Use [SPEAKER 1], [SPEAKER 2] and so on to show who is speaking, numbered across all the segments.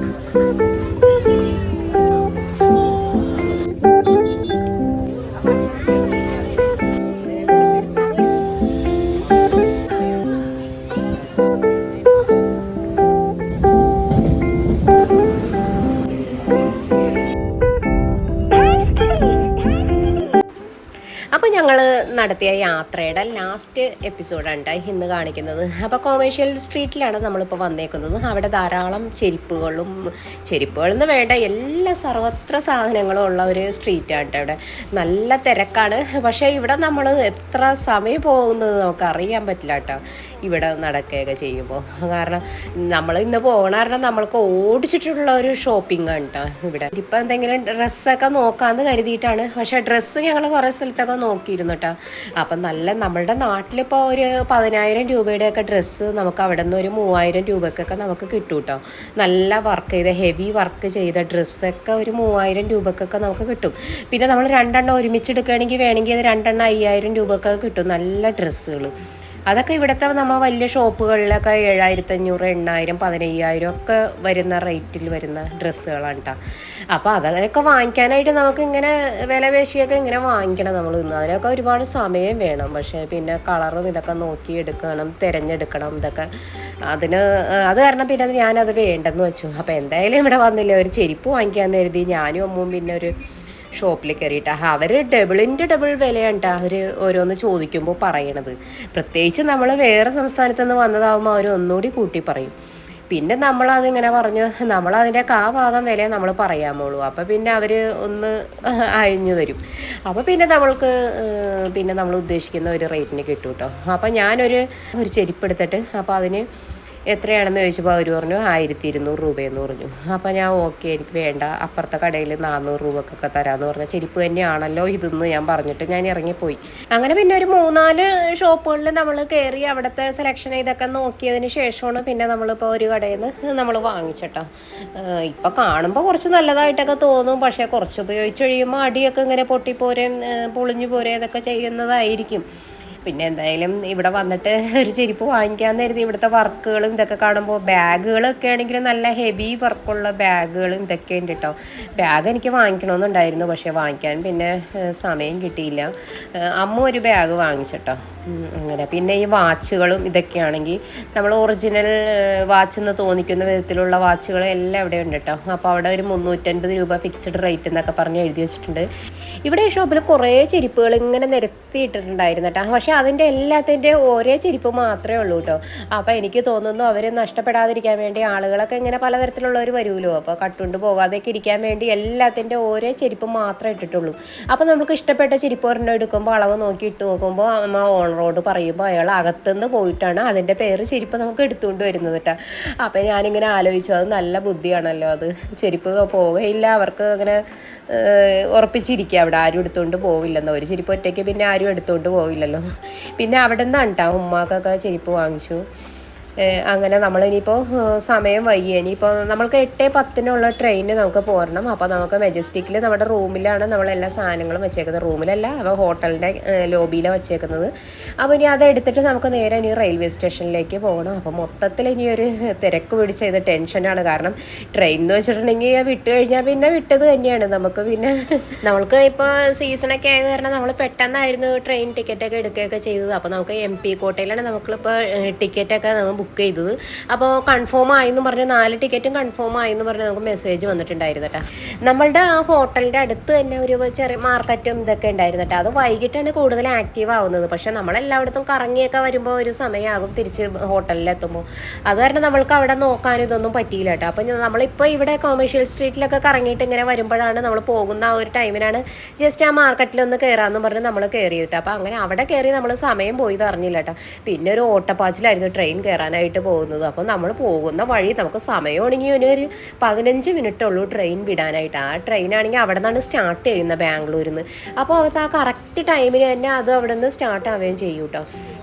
[SPEAKER 1] Thank you. ഞങ്ങൾ നടത്തിയ യാത്രയുടെ ലാസ്റ്റ് എപ്പിസോഡാണ് ഇന്ന് കാണിക്കുന്നത്. അപ്പോൾ കൊമേഴ്ഷ്യൽ സ്ട്രീറ്റിലാണ് നമ്മളിപ്പോൾ വന്നേക്കുന്നത്. അവിടെ ധാരാളം ചെരുപ്പുകളും ചെരുപ്പുകളെന്ന് വേണ്ട എല്ലാ സർവത്ര സാധനങ്ങളും ഉള്ള ഒരു സ്ട്രീറ്റാണ് ഇവിടെ. നല്ല തിരക്കാണ്. പക്ഷേ ഇവിടെ നമ്മൾ എത്ര സമയം പോകുന്നത് നമുക്ക് അറിയാൻ പറ്റില്ല കേട്ടോ ഇവിടെ നടക്കുകയൊക്കെ ചെയ്യുമ്പോൾ കാരണം നമ്മൾ ഇന്ന് പോകണ കാരണം നമ്മൾക്ക് ഓടിച്ചിട്ടുള്ള ഒരു ഷോപ്പിംഗ് ആണ് കേട്ടോ ഇവിടെ. ഇപ്പം എന്തെങ്കിലും ഡ്രസ്സൊക്കെ നോക്കാമെന്ന് കരുതിയിട്ടാണ്. പക്ഷെ ഡ്രസ്സ് ഞങ്ങൾ കുറേ സ്ഥലത്തൊക്കെ നോക്കിയിരുന്നു കേട്ടോ അപ്പം നല്ല നമ്മളുടെ നാട്ടിലിപ്പോൾ ഒരു പതിനായിരം രൂപയുടെയൊക്കെ ഡ്രസ്സ് നമുക്ക് അവിടെ നിന്ന് ഒരു മൂവായിരം രൂപക്കൊക്കെ നമുക്ക് കിട്ടും കേട്ടോ നല്ല വർക്ക് ചെയ്ത ഹെവി വർക്ക് ചെയ്ത ഡ്രസ്സൊക്കെ ഒരു മൂവായിരം രൂപക്കൊക്കെ നമുക്ക് കിട്ടും. പിന്നെ നമ്മൾ രണ്ടെണ്ണം ഒരുമിച്ച് എടുക്കുകയാണെങ്കിൽ വേണമെങ്കിൽ അത് രണ്ടെണ്ണം അയ്യായിരം രൂപക്കൊക്കെ കിട്ടും. നല്ല ഡ്രസ്സുകൾ അതൊക്കെ ഇവിടുത്തെ നമ്മൾ വലിയ ഷോപ്പുകളിലൊക്കെ ഏഴായിരത്തി അഞ്ഞൂറ് എണ്ണായിരം പതിനയ്യായിരം ഒക്കെ വരുന്ന റേറ്റിൽ വരുന്ന ഡ്രസ്സുകളാണ് കേട്ടോ അപ്പോൾ അതൊക്കെ വാങ്ങിക്കാനായിട്ട് നമുക്ക് ഇങ്ങനെ വില പേശിയൊക്കെ ഇങ്ങനെ വാങ്ങിക്കണം നമ്മൾ ഇന്ന്. അതിനൊക്കെ ഒരുപാട് സമയം വേണം. പക്ഷേ പിന്നെ കളറും ഇതൊക്കെ നോക്കി എടുക്കണം തിരഞ്ഞെടുക്കണം ഇതൊക്കെ. അതിന് അത് കാരണം പിന്നെ ഞാനത് വേണ്ടെന്ന് വെച്ചു. അപ്പോൾ എന്തായാലും ഇവിടെ വന്നില്ല? ഒരു ചെരുപ്പ് വാങ്ങിക്കാമെന്ന് കരുതി. ഞാനും അമ്മും പിന്നെ ഒരു ഷോപ്പിൽ കയറിയിട്ട് അവർ ഡബിളിന്റെ ഡബിൾ വിലയാണ് അവർ ഓരോന്ന് ചോദിക്കുമ്പോൾ പറയണത്. പ്രത്യേകിച്ച് നമ്മൾ വേറെ സംസ്ഥാനത്ത് നിന്ന് വന്നതാകുമ്പോൾ അവർ ഒന്നുകൂടി കൂട്ടി പറയും. പിന്നെ നമ്മളതിങ്ങനെ പറഞ്ഞു നമ്മളതിന്റെ കാ ഭാഗം വില നമ്മൾ പറയാമുള്ളൂ അപ്പോൾ പിന്നെ അവർ ഒന്ന് അഴിഞ്ഞു തരും. അപ്പോൾ പിന്നെ നമ്മൾക്ക് പിന്നെ നമ്മൾ ഉദ്ദേശിക്കുന്ന ഒരു റേറ്റിന് കിട്ടും കേട്ടോ അപ്പോൾ ഞാനൊരു ഒരു ചെരുപ്പ് എടുത്തിട്ട് അപ്പോൾ അതിന് എത്രയാണെന്ന് ചോദിച്ചപ്പോൾ അവർ പറഞ്ഞു ആയിരത്തി ഇരുന്നൂറ് രൂപയെന്ന് പറഞ്ഞു. അപ്പോൾ ഞാൻ ഓക്കെ എനിക്ക് വേണ്ട. അപ്പുറത്തെ കടയിൽ നാനൂറ് രൂപക്കൊക്കെ തരാമെന്ന് പറഞ്ഞാൽ ചെരുപ്പ് തന്നെയാണല്ലോ ഇതെന്ന് ഞാൻ പറഞ്ഞിട്ട് ഞാൻ ഇറങ്ങിപ്പോയി. അങ്ങനെ പിന്നെ ഒരു മൂന്നാൽ ഷോപ്പുകളിൽ നമ്മൾ കയറി അവിടുത്തെ സെലക്ഷൻ ഇതൊക്കെ നോക്കിയതിന് ശേഷമാണ് പിന്നെ നമ്മളിപ്പോൾ ഒരു കടയിൽ നിന്ന് നമ്മൾ വാങ്ങിച്ചിട്ടോ ഇപ്പോൾ കാണുമ്പോൾ കുറച്ച് നല്ലതായിട്ടൊക്കെ തോന്നും. പക്ഷേ കുറച്ച് ഉപയോഗിച്ച് കഴിയുമ്പോൾ അടിയൊക്കെ ഇങ്ങനെ പൊട്ടിപ്പോരെ പൊളിഞ്ഞു പോരെ ഇതൊക്കെ ചെയ്യുന്നതായിരിക്കും. പിന്നെ എന്തായാലും ഇവിടെ വന്നിട്ട് ഒരു ചെരുപ്പ് വാങ്ങിക്കാൻ കരുതി ഇവിടുത്തെ വർക്കുകളും ഇതൊക്കെ കാണുമ്പോൾ ബാഗുകളൊക്കെ ആണെങ്കിലും നല്ല ഹെവി വർക്കുള്ള ബാഗുകളും ഇതൊക്കെ ഉണ്ട് കേട്ടോ ബാഗ് എനിക്ക് വാങ്ങിക്കണമെന്നുണ്ടായിരുന്നു പക്ഷേ വാങ്ങിക്കാൻ പിന്നെ സമയം കിട്ടിയില്ല. അമ്മ ഒരു ബാഗ് വാങ്ങിച്ചിട്ടോ അങ്ങനെ. പിന്നെ ഈ വാച്ചുകളും ഇതൊക്കെയാണെങ്കിൽ നമ്മൾ ഒറിജിനൽ വാച്ച് എന്ന് തോന്നിക്കുന്ന വിധത്തിലുള്ള വാച്ചുകൾ എല്ലാം ഇവിടെ ഉണ്ട് കേട്ടോ അപ്പോൾ അവിടെ ഒരു മുന്നൂറ്റൻപത് രൂപ ഫിക്സ്ഡ് റേറ്റ് എന്നൊക്കെ പറഞ്ഞ് എഴുതി വെച്ചിട്ടുണ്ട്. ഇവിടെ ഷോപ്പിൽ കുറേ ചെരുപ്പുകൾ ഇങ്ങനെ നിരത്തിയിട്ടിട്ടുണ്ടായിരുന്നു കേട്ടോ അതിന്റെ എല്ലാത്തിന്റെ ഒരേ ചെരിപ്പ് മാത്രമേ ഉള്ളൂ കേട്ടോ. അപ്പോൾ എനിക്ക് തോന്നുന്നു അവർ നഷ്ടപ്പെടാതിരിക്കാൻ വേണ്ടി ആളുകളൊക്കെ ഇങ്ങനെ പലതരത്തിലുള്ളവർ വരുമല്ലോ. അപ്പോൾ കട്ടുകൊണ്ട് പോകാതെയൊക്കെ ഇരിക്കാൻ വേണ്ടി എല്ലാത്തിന്റെ ഒരേ ചെരിപ്പ് മാത്രമേ ഇട്ടിട്ടുള്ളൂ. അപ്പോൾ നമുക്ക് ഇഷ്ടപ്പെട്ട ചെരിപ്പ് ഒരെണ്ണം എടുക്കുമ്പോൾ അളവ് നോക്കി ഇട്ട് നോക്കുമ്പോൾ അമ്മ ഓണറോട് പറയുമ്പോൾ അയാൾ അകത്തുനിന്ന് പോയിട്ടാണ് അതിന്റെ പേര് ചെരിപ്പ് നമുക്ക് എടുത്തുകൊണ്ട് വരുന്നത് കേട്ടോ. അപ്പോൾ ഞാനിങ്ങനെ ആലോചിച്ചു അത് നല്ല ബുദ്ധിയാണല്ലോ അത് ചെരുപ്പ് പോവുകയില്ല അവർക്ക് അങ്ങനെ ഉറപ്പിച്ചിരിക്കുക. അവിടെ ആരും എടുത്തുകൊണ്ട് പോവില്ലെന്നോ. ഒരു ചെരുപ്പ് ഒറ്റയ്ക്ക് പിന്നെ ആരും എടുത്തുകൊണ്ട് പോവില്ലല്ലോ. പിന്നെ അവിടെ നിന്നാണ് കേട്ടോ ഉമ്മാക്കൊക്കെ ചെരുപ്പ് വാങ്ങിച്ചു. അങ്ങനെ നമ്മൾ നമ്മളിനിയിപ്പോൾ സമയം വൈകി. ഇനിയിപ്പോൾ നമ്മൾക്ക് എട്ട് പത്തിനുള്ള ട്രെയിന് നമുക്ക് പോരണം. അപ്പോൾ നമുക്ക് മെജസ്റ്റിക്കിൽ നമ്മുടെ റൂമിലാണ് നമ്മളെല്ലാ സാധനങ്ങളും വെച്ചേക്കുന്നത്. റൂമിലല്ല അപ്പോൾ ഹോട്ടലിന്റെ ലോബിയിലാണ് വെച്ചേക്കുന്നത്. അപ്പോൾ ഇനി അതെടുത്തിട്ട് നമുക്ക് നേരെ ഇനി റെയിൽവേ സ്റ്റേഷനിലേക്ക് പോകണം അപ്പോൾ മൊത്തത്തിൽ ഇനി ഒരു തിരക്ക് പിടിച്ച ഇത് ടെൻഷനാണ് കാരണം ട്രെയിൻ എന്ന് വെച്ചിട്ടുണ്ടെങ്കിൽ വിട്ട് കഴിഞ്ഞാൽ പിന്നെ വിട്ടത് തന്നെയാണ്. നമുക്ക് പിന്നെ നമ്മൾക്ക് ഇപ്പോൾ സീസണൊക്കെ ആയത് കാരണം നമ്മൾ പെട്ടെന്നായിരുന്നു ട്രെയിൻ ടിക്കറ്റൊക്കെ എടുക്കുകയൊക്കെ ചെയ്തത്. അപ്പോൾ നമുക്ക് എം പി കോട്ടയിലാണ് നമുക്കിപ്പോൾ ടിക്കറ്റൊക്കെ നമ്മൾ ബുക്ക് ചെയ്തത്. അപ്പോൾ കൺഫേം ആയെന്ന് പറഞ്ഞ് നാല് ടിക്കറ്റും കൺഫേം ആയെന്ന് പറഞ്ഞ് നമുക്ക് മെസ്സേജ് വന്നിട്ടുണ്ടായിരുന്നു കേട്ടോ നമ്മളുടെ ആ ഹോട്ടലിന്റെ അടുത്ത് തന്നെ ഒരു ചെറിയ മാർക്കറ്റും ഇതൊക്കെ ഉണ്ടായിരുന്നു കേട്ടോ അത് വൈകിട്ടാണ് കൂടുതൽ ആക്റ്റീവ് ആവുന്നത്. പക്ഷേ നമ്മളെല്ലായിടത്തും കറങ്ങിയൊക്കെ വരുമ്പോൾ ഒരു സമയമാകും തിരിച്ച് ഹോട്ടലിലെത്തുമ്പോൾ അത് കാരണം നമ്മൾക്ക് അവിടെ നോക്കാൻ ഇതൊന്നും പറ്റിയില്ല കേട്ടോ അപ്പം നമ്മളിപ്പോൾ ഇവിടെ കൊമേഴ്ഷ്യൽ സ്ട്രീറ്റിലൊക്കെ കറങ്ങിയിട്ട് ഇങ്ങനെ വരുമ്പോഴാണ് നമ്മൾ പോകുന്ന ആ ഒരു ടൈമിനാണ് ജസ്റ്റ് ആ മാർക്കറ്റിലൊന്ന് കയറാമെന്ന് പറഞ്ഞ് നമ്മൾ കയറിയിട്ട് അപ്പോൾ അങ്ങനെ അവിടെ കയറി നമ്മൾ സമയം പോയി അറിഞ്ഞില്ല കേട്ടോ പിന്നെ ഒരു ഓട്ടപ്പാച്ചിലായിരുന്നു ട്രെയിൻ കയറാനായിട്ട് പോകുന്നത്. അപ്പോൾ നമ്മൾ പോകുന്ന വഴി നമുക്ക് സമയമാണെങ്കിൽ ഒരു പതിനഞ്ച് മിനിറ്റ് ഉള്ളൂ ട്രെയിൻ വിടാനായിട്ട്. ആ ട്രെയിൻ ആണെങ്കിൽ അവിടെ നിന്നാണ് സ്റ്റാർട്ട് ചെയ്യുന്നത് ബാംഗ്ലൂരിൽ നിന്ന് അപ്പോൾ അവർക്ക് ആ കറക്റ്റ് ടൈമിന് തന്നെ അത് അവിടെ നിന്ന് സ്റ്റാർട്ട് ആവുകയും ചെയ്യും കേട്ടോ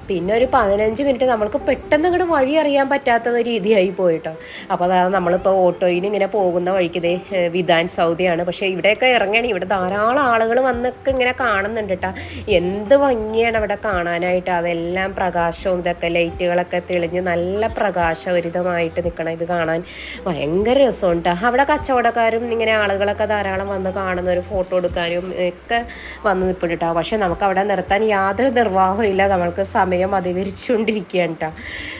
[SPEAKER 1] പിന്നെ ഒരു പതിനഞ്ച് മിനിറ്റ് നമ്മൾക്ക് പെട്ടെന്ന് ഇങ്ങോട്ട് വഴി അറിയാൻ പറ്റാത്ത രീതിയായി പോയിട്ടോ. അപ്പോൾ അതായത് നമ്മളിപ്പോൾ ഓട്ടോയിൽ ഇങ്ങനെ പോകുന്ന വഴിക്ക് ഇതേ ഏഹ്, വിധാൻ സൗദിയാണ്. പക്ഷേ ഇവിടെയൊക്കെ ഇറങ്ങുകയാണ് ഇവിടെ ധാരാളം ആളുകൾ വന്നൊക്കെ ഇങ്ങനെ കാണുന്നുണ്ട് കേട്ടോ എന്ത് ഭംഗിയാണ് അവിടെ കാണാനായിട്ട്. അതെല്ലാം പ്രകാശവും ഇതൊക്കെ ലൈറ്റുകളൊക്കെ തെളിഞ്ഞ് നല്ല പ്രകാശപരിതമായിട്ട് നിൽക്കണം ഇത് കാണാൻ ഭയങ്കര രസമുണ്ട് അവിടെ കച്ചവടക്കാരും ഇങ്ങനെ ആളുകളൊക്കെ ധാരാളം വന്ന് കാണുന്ന ഒരു ഫോട്ടോ എടുക്കാനും ഒക്കെ വന്ന് നിൽപ്പിട്ടാ പക്ഷെ നമുക്ക് അവിടെ നിർത്താൻ യാതൊരു നിർവാഹവും ഇല്ല. നമ്മൾക്ക് സമയം അധികരിച്ചുകൊണ്ടിരിക്കുകയാണ് കേട്ടോ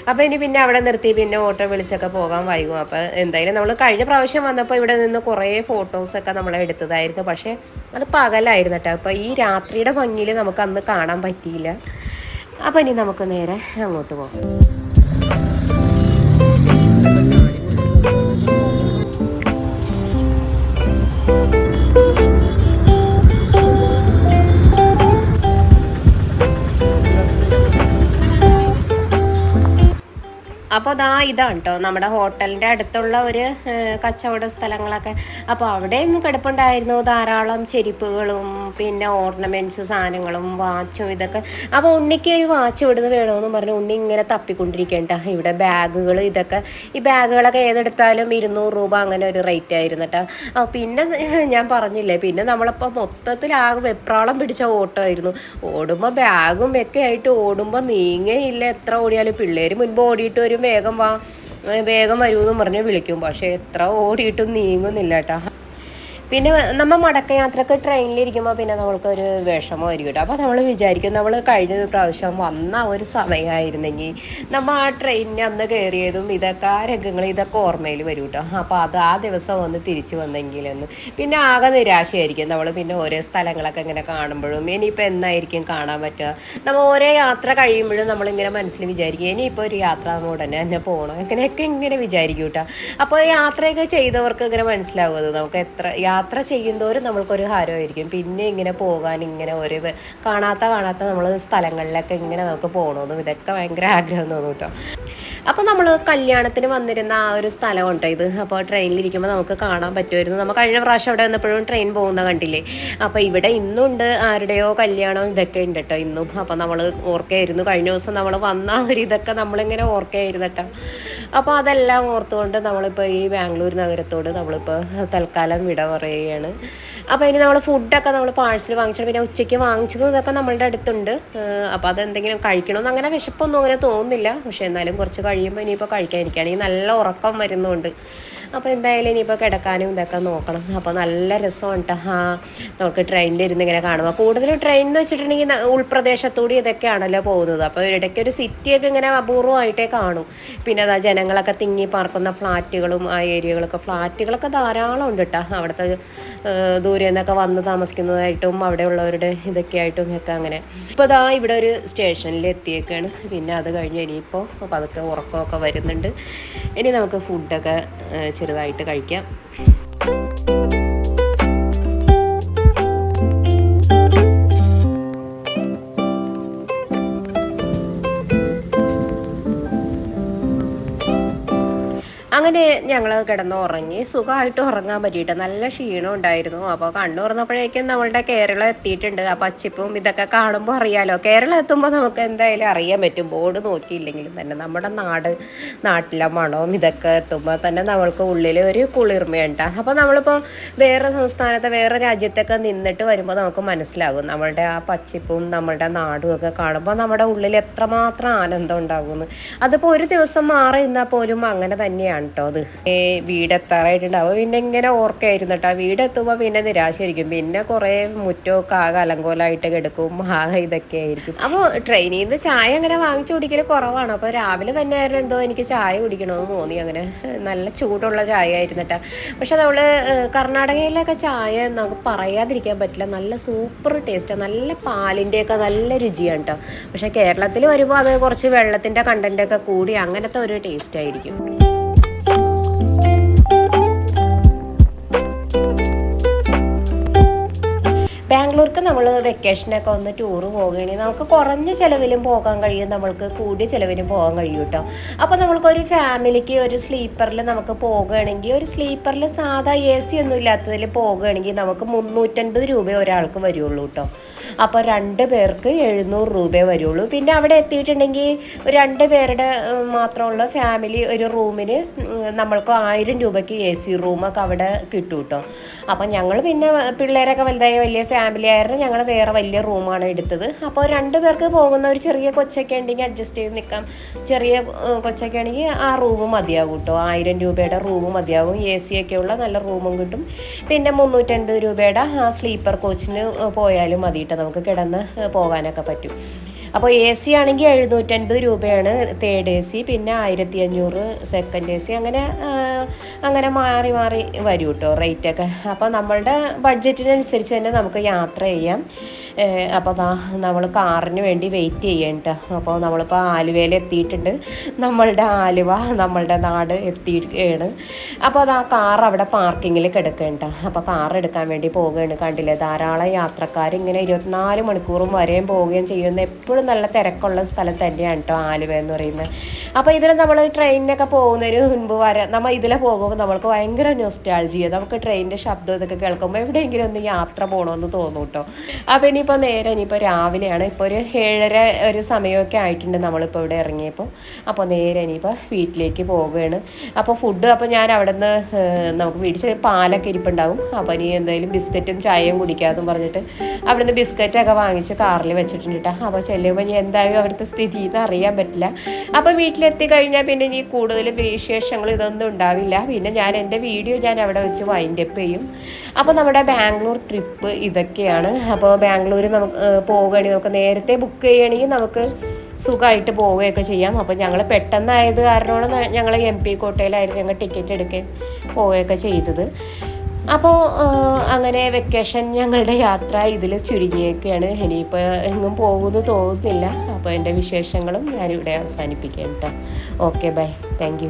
[SPEAKER 1] അപ്പോൾ ഇനി പിന്നെ അവിടെ നിർത്തി പിന്നെ ഓട്ടോ വിളിച്ചൊക്കെ പോകാൻ വൈകും. അപ്പോൾ എന്തായാലും നമ്മൾ കഴിഞ്ഞ പ്രാവശ്യം വന്നപ്പോൾ ഇവിടെ നിന്ന് കുറേ ഫോട്ടോസൊക്കെ നമ്മൾ എടുത്തതായിരുന്നു. പക്ഷേ അത് പകലായിരുന്നു കേട്ടോ അപ്പോൾ ഈ രാത്രിയുടെ ഭംഗിയിൽ നമുക്ക് അന്ന് കാണാൻ പറ്റിയില്ല. അപ്പോൾ ഇനി നമുക്ക് നേരെ അങ്ങോട്ട് പോകാം. അപ്പോൾ ദാ ഇതാണ് കേട്ടോ നമ്മുടെ ഹോട്ടലിന്റെ അടുത്തുള്ള ഒരു കച്ചവട സ്ഥലങ്ങളൊക്കെ. അപ്പോൾ അവിടെയും കിടപ്പുണ്ടായിരുന്നു ധാരാളം ചെരിപ്പുകളും പിന്നെ ഓർണമെന്റ്സ് സാധനങ്ങളും വാച്ചും ഇതൊക്കെ. അപ്പോൾ ഉണ്ണിക്ക് ഒരു വാച്ച് ഇവിടുന്ന് വേണമെന്ന് പറഞ്ഞു. ഉണ്ണി ഇങ്ങനെ തപ്പിക്കൊണ്ടിരിക്കേണ്ട ഇവിടെ ബാഗുകൾ ഇതൊക്കെ ഈ ബാഗുകളൊക്കെ ഏതെടുത്താലും ഇരുന്നൂറ് രൂപ അങ്ങനെ ഒരു റേറ്റ് ആയിരുന്നു കേട്ടോ പിന്നെ ഞാൻ പറഞ്ഞില്ലേ പിന്നെ നമ്മളിപ്പോൾ മൊത്തത്തിൽ ആകെ വെപ്രാളം പിടിച്ച ഓട്ടമായിരുന്നു ഓടുമ്പോൾ ബാഗും ഒക്കെ ആയിട്ട് ഓടുമ്പോൾ നീങ്ങയില്ല. എത്ര ഓടിയാലും പിള്ളേർ മുൻപ് ഓടിയിട്ട് വരും വേഗം വാ. വേഗം വേഗം വരൂന്ന് പറഞ്ഞ് വിളിക്കും. പക്ഷേ എത്ര ഓടിയിട്ടും നീങ്ങുന്നില്ല കേട്ടോ പിന്നെ നമ്മൾ മടക്കയാത്രക്ക് ട്രെയിനിലിരിക്കുമ്പോൾ പിന്നെ നമ്മൾക്ക് ഒരു വിഷമമായിരിക്കും. അപ്പോൾ നമ്മൾ വിചാരിക്കും നമ്മൾ കഴിഞ്ഞ പ്രാവശ്യം വന്ന ഒരു സമയമായിരുന്നെങ്കിൽ നമ്മൾ ആ ട്രെയിനിന് അന്ന് കയറിയതും ഇതൊക്കെ ആ രംഗങ്ങൾ ഇതൊക്കെ ഓർമ്മയിൽ വരും കേട്ടോ അപ്പോൾ അത് ആ ദിവസം വന്ന് തിരിച്ചു വന്നെങ്കിലെന്ന്. പിന്നെ ആകെ നിരാശയായിരിക്കും. നമ്മൾ പിന്നെ ഓരോ സ്ഥലങ്ങളൊക്കെ ഇങ്ങനെ കാണുമ്പോഴും ഇനിയിപ്പോൾ എന്നായിരിക്കും കാണാൻ പറ്റുക? നമ്മൾ ഓരോ യാത്ര കഴിയുമ്പോഴും നമ്മളിങ്ങനെ മനസ്സിൽ വിചാരിക്കും ഇനിയിപ്പോൾ ഒരു യാത്ര നമ്മൾ ഉടനെ തന്നെ പോകണം ഇങ്ങനെയൊക്കെ ഇങ്ങനെ വിചാരിക്കും കേട്ടോ അപ്പോൾ യാത്രയൊക്കെ ചെയ്തവർക്ക് ഇങ്ങനെ മനസ്സിലാവും അത്? നമുക്ക് എത്ര യാത്ര ചെയ്യുന്നവരും നമ്മൾക്കൊരു ഹാരമായിരിക്കും. പിന്നെ ഇങ്ങനെ പോകാൻ ഇങ്ങനെ ഒരു കാണാത്ത കാണാത്ത നമ്മൾ സ്ഥലങ്ങളിലൊക്കെ ഇങ്ങനെ നമുക്ക് പോകണമെന്നും ഇതൊക്കെ ഭയങ്കര ആഗ്രഹം തോന്നും കേട്ടോ അപ്പോൾ നമ്മൾ കല്യാണത്തിന് വന്നിരുന്ന ആ ഒരു സ്ഥലം കേട്ടോ ഇത്? അപ്പോൾ ട്രെയിനിലിരിക്കുമ്പോൾ നമുക്ക് കാണാൻ പറ്റുമായിരുന്നു. നമ്മൾ കഴിഞ്ഞ പ്രാവശ്യം അവിടെ വന്നപ്പോഴും ട്രെയിൻ പോകുന്ന കണ്ടില്ലേ? അപ്പോൾ ഇവിടെ ഇന്നുണ്ട് ആരുടെയോ കല്യാണം ഇതൊക്കെ ഉണ്ട് കേട്ടോ ഇന്നും. അപ്പോൾ നമ്മൾ ഓർക്കായിരുന്നു. കഴിഞ്ഞ ദിവസം നമ്മൾ വന്ന ഒരു ഇതൊക്കെ നമ്മളിങ്ങനെ ഓർക്കായിരുന്നു കേട്ടോ അപ്പോൾ അതെല്ലാം ഓർത്തുകൊണ്ട് നമ്മളിപ്പോൾ ഈ ബാംഗ്ലൂർ നഗരത്തോട് നമ്മളിപ്പോൾ തൽക്കാലം വിട പറയുകയാണ്. അപ്പോൾ ഇനി നമ്മൾ ഫുഡൊക്കെ നമ്മൾ പാഴ്സൽ വാങ്ങിച്ചിട്ട് പിന്നെ ഉച്ചയ്ക്ക് വാങ്ങിച്ചതും ഇതൊക്കെ നമ്മളുടെ അടുത്തുണ്ട്. അപ്പോൾ അതെന്തെങ്കിലും കഴിക്കണമെന്ന് അങ്ങനെ വിശപ്പൊന്നും അങ്ങനെ തോന്നുന്നില്ല. പക്ഷേ എന്നാലും കുറച്ച് കഴിയുമ്പോൾ ഇനിയിപ്പോൾ കഴിക്കാനിരിക്കുകയാണെങ്കിൽ നല്ല ഉറക്കം വരുന്നുണ്ട്. അപ്പോൾ എന്തായാലും ഇനിയിപ്പോൾ കിടക്കാനും ഇതൊക്കെ നോക്കണം. അപ്പോൾ നല്ല രസമാണ് കേട്ടോ നമുക്ക് ട്രെയിനിൽ ഇരുന്ന് ഇങ്ങനെ കാണുമ്പോൾ കൂടുതലും ട്രെയിൻ എന്ന് വെച്ചിട്ടുണ്ടെങ്കിൽ ഉൾപ്രദേശത്തൂടി ഇതൊക്കെയാണല്ലോ പോകുന്നത്. അപ്പോൾ ഇടയ്ക്ക് ഒരു സിറ്റിയൊക്കെ ഇങ്ങനെ അപൂർവമായിട്ടേ കാണും. പിന്നെ അതാ ജനങ്ങളൊക്കെ തിങ്ങി പാർക്കുന്ന ഫ്ലാറ്റുകളും ആ ഏരിയകളൊക്കെ ഫ്ലാറ്റുകളൊക്കെ ധാരാളം ഉണ്ട് കേട്ടോ അവിടുത്തെ ദൂരെ നിന്നൊക്കെ വന്ന് താമസിക്കുന്നതായിട്ടും അവിടെയുള്ളവരുടെ ഇതൊക്കെ ആയിട്ടും ഒക്കെ അങ്ങനെ. ഇപ്പോൾ ഇതാ ഇവിടെ ഒരു സ്റ്റേഷനിൽ എത്തിയേക്കാണ്. പിന്നെ അത് കഴിഞ്ഞ് ഇനിയിപ്പോൾ അപ്പോൾ അതൊക്കെ ഉറക്കമൊക്കെ വരുന്നുണ്ട്. ഇനി നമുക്ക് ഫുഡൊക്കെ ചെറുതായിട്ട് കഴിക്കാം. അങ്ങനെ ഞങ്ങൾ കിടന്ന് ഉറങ്ങി സുഖമായിട്ട് ഉറങ്ങാൻ പറ്റിയിട്ട് നല്ല ക്ഷീണം ഉണ്ടായിരുന്നു. അപ്പോൾ കണ്ണു തുറന്നപ്പോഴേക്കും നമ്മളുടെ കേരളം എത്തിയിട്ടുണ്ട്. ആ പച്ചിപ്പും ഇതൊക്കെ കാണുമ്പോൾ അറിയാലോ. കേരളം എത്തുമ്പോൾ നമുക്ക് എന്തായാലും അറിയാൻ പറ്റും. ബോർഡ് നോക്കിയില്ലെങ്കിലും തന്നെ നമ്മുടെ നാട് നാട്ടിലെ മണവും ഇതൊക്കെ എത്തുമ്പോൾ തന്നെ നമ്മൾക്ക് ഉള്ളിൽ ഒരു കുളിർമയുണ്ട്. അപ്പോൾ നമ്മളിപ്പോൾ വേറെ സംസ്ഥാനത്തെ വേറെ രാജ്യത്തൊക്കെ നിന്നിട്ട് വരുമ്പോൾ നമുക്ക് മനസ്സിലാകും. നമ്മളുടെ ആ പച്ചപ്പും നമ്മളുടെ നാടും ഒക്കെ കാണുമ്പോൾ നമ്മുടെ ഉള്ളിൽ എത്രമാത്രം ആനന്ദം ഉണ്ടാകുമെന്ന്. അതിപ്പോൾ ഒരു ദിവസം മാറി നിന്നാൽ പോലും അങ്ങനെ തന്നെയാണ്. കേട്ടോ അത്. വീടെത്താറായിട്ടുണ്ടാവും പിന്നെ ഇങ്ങനെ ഓർക്കായിരുന്നു കേട്ടോ. വീടെത്തുമ്പോൾ പിന്നെ നിരാശയായിരിക്കും. പിന്നെ കുറേ മുറ്റമൊക്കെ ആകെ അലങ്കോലമായിട്ട് കിടക്കും. ആകെ ഇതൊക്കെ ആയിരിക്കും. അപ്പോൾ ട്രെയിനിൽ നിന്ന് ചായ അങ്ങനെ വാങ്ങിച്ചു കുടിക്കൽ കുറവാണ്. അപ്പോൾ രാവിലെ തന്നെ ആയിരുന്നു എന്തോ എനിക്ക് ചായ കുടിക്കണമെന്ന് തോന്നി. അങ്ങനെ നല്ല ചൂടുള്ള ചായ ആയിരുന്നു കേട്ടോ. പക്ഷെ നമ്മൾ കർണാടകയിലൊക്കെ ചായ നമുക്ക് പറയാതിരിക്കാൻ പറ്റില്ല. നല്ല സൂപ്പർ ടേസ്റ്റ്. നല്ല പാലിന്റെയൊക്കെ നല്ല രുചിയാണ് കേട്ടോ. പക്ഷെ കേരളത്തിൽ വരുമ്പോൾ അത് കുറച്ച് വെള്ളത്തിന്റെ കണ്ടന്റൊക്കെ കൂടി അങ്ങനത്തെ ഒരു ടേസ്റ്റ് ആയിരിക്കും. ബാംഗ്ലൂർക്ക് നമ്മൾ വെക്കേഷനൊക്കെ ഒന്ന് ടൂർ പോകുകയാണെങ്കിൽ നമുക്ക് കുറഞ്ഞ ചിലവിലും പോകാൻ കഴിയും. നമ്മൾക്ക് കൂടിയ ചിലവിലും പോകാൻ കഴിയും കേട്ടോ അപ്പോൾ നമ്മൾക്കൊരു ഫാമിലിക്ക് ഒരു സ്ലീപ്പറിൽ നമുക്ക് പോകുകയാണെങ്കിൽ ഒരു സ്ലീപ്പറിൽ സാധാ എ സി ഒന്നും ഇല്ലാത്തതിൽ പോകുകയാണെങ്കിൽ നമുക്ക് മുന്നൂറ്റൻപത് രൂപ ഒരാൾക്ക് വരുള്ളൂ കേട്ടോ അപ്പോൾ രണ്ട് പേർക്ക് എഴുന്നൂറ് രൂപയെ വരുള്ളൂ. പിന്നെ അവിടെ എത്തിയിട്ടുണ്ടെങ്കിൽ രണ്ട് പേരുടെ മാത്രമുള്ള ഫാമിലി ഒരു റൂമിന് നമ്മൾക്ക് ആയിരം രൂപയ്ക്ക് എ സി റൂമൊക്കെ അവിടെ കിട്ടും കേട്ടോ അപ്പം ഞങ്ങൾ പിന്നെ പിള്ളേരൊക്കെ വലുതായ വലിയ ഫാമിലി ആയിരുന്നു ഞങ്ങൾ വേറെ വലിയ റൂമാണ് എടുത്തത്. അപ്പോൾ രണ്ട് പേർക്ക് പോകുന്ന ഒരു ചെറിയ കൊച്ചൊക്കെ ഉണ്ടെങ്കിൽ അഡ്ജസ്റ്റ് ചെയ്ത് നിൽക്കാം ചെറിയ കൊച്ചൊക്കെ ആണെങ്കിൽ ആ റൂം മതിയാകും കേട്ടോ ആയിരം രൂപയുടെ റൂം മതിയാകും. എ സി ഒക്കെ ഉള്ള നല്ല റൂമും കിട്ടും. പിന്നെ മുന്നൂറ്റൻപത് രൂപയുടെ ആ സ്ലീപ്പർ കോച്ചിന് പോയാലും മതി കേട്ടോ നമുക്ക് കിടന്ന് പോകാനൊക്കെ പറ്റും. അപ്പോൾ എ സി ആണെങ്കിൽ എഴുന്നൂറ്റൻപത് രൂപയാണ് തേർഡ് എ സി പിന്നെ ആയിരത്തി അഞ്ഞൂറ് സെക്കൻഡ് എ സി അങ്ങനെ അങ്ങനെ മാറി മാറി വരും കേട്ടോ റേറ്റൊക്കെ അപ്പോൾ നമ്മളുടെ ബഡ്ജറ്റിനനുസരിച്ച് തന്നെ നമുക്ക് യാത്ര ചെയ്യാം. അപ്പോൾ നമ്മൾ കാറിന് വേണ്ടി വെയിറ്റ് ചെയ്യേണ്ട അപ്പോൾ നമ്മളിപ്പോൾ ആലുവയിൽ എത്തിയിട്ടുണ്ട്. നമ്മളുടെ ആലുവ നമ്മളുടെ നാട് എത്തിയിരിക്കുകയാണ്. അപ്പോൾ അത് ആ കാർ അവിടെ പാർക്കിങ്ങിൽ കിടക്കേണ്ട അപ്പോൾ കാർ എടുക്കാൻ വേണ്ടി പോവുകയാണ്. കണ്ടില്ലേ? ധാരാളം യാത്രക്കാർ ഇങ്ങനെ ഇരുപത്തിനാല് മണിക്കൂറും വരെയും പോവുകയും ചെയ്യുന്ന എപ്പോഴും നല്ല തിരക്കുള്ള സ്ഥലം തന്നെയാണ് കേട്ടോ ആലുവ എന്ന് പറയുന്നത്. അപ്പോൾ ഇതിൽ നമ്മൾ ട്രെയിനിനൊക്കെ പോകുന്നതിന് മുൻപ് വരെ നമ്മൾ ഇതിലെ പോകുമ്പോൾ നമ്മൾക്ക് ഭയങ്കര നൊസ്റ്റാൾജിയ നമുക്ക് ട്രെയിനിന്റെ ശബ്ദം ഇതൊക്കെ കേൾക്കുമ്പോൾ എവിടെയെങ്കിലും ഒന്ന് യാത്ര പോകണമെന്ന് തോന്നും കേട്ടോ അപ്പോൾ ഇനിയിപ്പോൾ നേരെ ഇനിയിപ്പോൾ രാവിലെയാണ് ഇപ്പോൾ ഒരു ഏഴര ഒരു സമയമൊക്കെ ആയിട്ടുണ്ട് നമ്മളിപ്പോൾ ഇവിടെ ഇറങ്ങിയപ്പോൾ അപ്പോൾ നേരെ ഇനിയിപ്പോൾ വീട്ടിലേക്ക് പോവുകയാണ്. അപ്പോൾ ഫുഡ് അപ്പോൾ ഞാൻ അവിടെ നിന്ന് നമുക്ക് വീട്ടിൽ പാലൊക്കെ ഇരിപ്പുണ്ടാവും. അപ്പോൾ ഇനി എന്തായാലും ബിസ്ക്കറ്റും ചായയും കുടിക്കാമെന്ന് പറഞ്ഞിട്ട് അവിടെ നിന്ന് ബിസ്ക്കറ്റൊക്കെ വാങ്ങിച്ച് കാറിൽ വെച്ചിട്ടുണ്ട് കേട്ടോ അപ്പോൾ ചെല്ലുമ്പോൾ ഇനി എന്തായാലും അവിടുത്തെ സ്ഥിതി എന്ന് അറിയാൻ പറ്റില്ല. അപ്പോൾ വീട്ടിലെത്തി കഴിഞ്ഞാൽ പിന്നെ ഇനി കൂടുതൽ വിശേഷങ്ങൾ ഇതൊന്നും ഉണ്ടാവില്ല. പിന്നെ ഞാൻ എന്റെ വീഡിയോ ഞാൻ അവിടെ വെച്ച് വൈൻഡ് അപ്പ് ചെയ്യും. അപ്പോൾ നമ്മുടെ ബാംഗ്ലൂർ ട്രിപ്പ് ഇതൊക്കെയാണ്. അപ്പോൾ ബാംഗ്ലൂർ നമുക്ക് പോവുകയാണെങ്കിൽ നമുക്ക് നേരത്തെ ബുക്ക് ചെയ്യുകയാണെങ്കിൽ നമുക്ക് സുഖമായിട്ട് പോവുകയൊക്കെ ചെയ്യാം. അപ്പോൾ ഞങ്ങൾ പെട്ടെന്നായത് കാരണമാണ് ഞങ്ങൾ എം പി കോട്ടയിലായിരുന്നു ഞങ്ങൾ ടിക്കറ്റ് എടുക്കുകയും പോവുകയൊക്കെ ചെയ്തത്. അപ്പോൾ അങ്ങനെ വെക്കേഷൻ ഞങ്ങളുടെ യാത്ര ഇതിൽ ചുരുങ്ങിയൊക്കെയാണ് ഇനിയിപ്പോൾ എങ്ങും പോകുമെന്ന് തോന്നുന്നില്ല. അപ്പോൾ എന്റെ വിശേഷങ്ങളും ഞാനിവിടെ അവസാനിപ്പിക്കാം കേട്ടോ ഓക്കെ ബൈ താങ്ക്